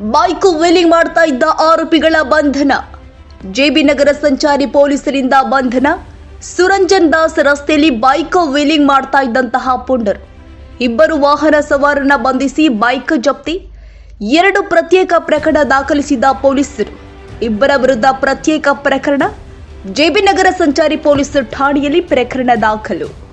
Bike wheeling ಮಾಡ್ತಾ ಇದ್ದ ಆರೋಪಿಗಳ ಬಂಧನ. ಜೆಬಿ ನಗರ ಸಂಚಾರಿ ಪೊಲೀಸರಿಂದ ಬಂಧನ. ಸುರಂಜನ್ ದಾಸ್ ರಸ್ತೆಯಲ್ಲಿ ಬೈಕ್ ವೀಲಿಂಗ್ ಮಾಡ್ತಾ ಇದ್ದಂತಹ ಪುಂಡರು. ಇಬ್ಬರು ವಾಹನ ಸವಾರನ್ನ ಬಂಧಿಸಿ ಬೈಕ್ ಜಪ್ತಿ. ಎರಡು ಪ್ರತ್ಯೇಕ ಪ್ರಕರಣ ದಾಖಲಿಸಿದ ಪೊಲೀಸರು. ಇಬ್ಬರ ವಿರುದ್ಧ ಪ್ರತ್ಯೇಕ ಪ್ರಕರಣ. ಜೆಬಿ ನಗರ ಸಂಚಾರಿ ಪೊಲೀಸರು ಠಾಣೆಯಲ್ಲಿ ಪ್ರಕರಣ ದಾಖಲು.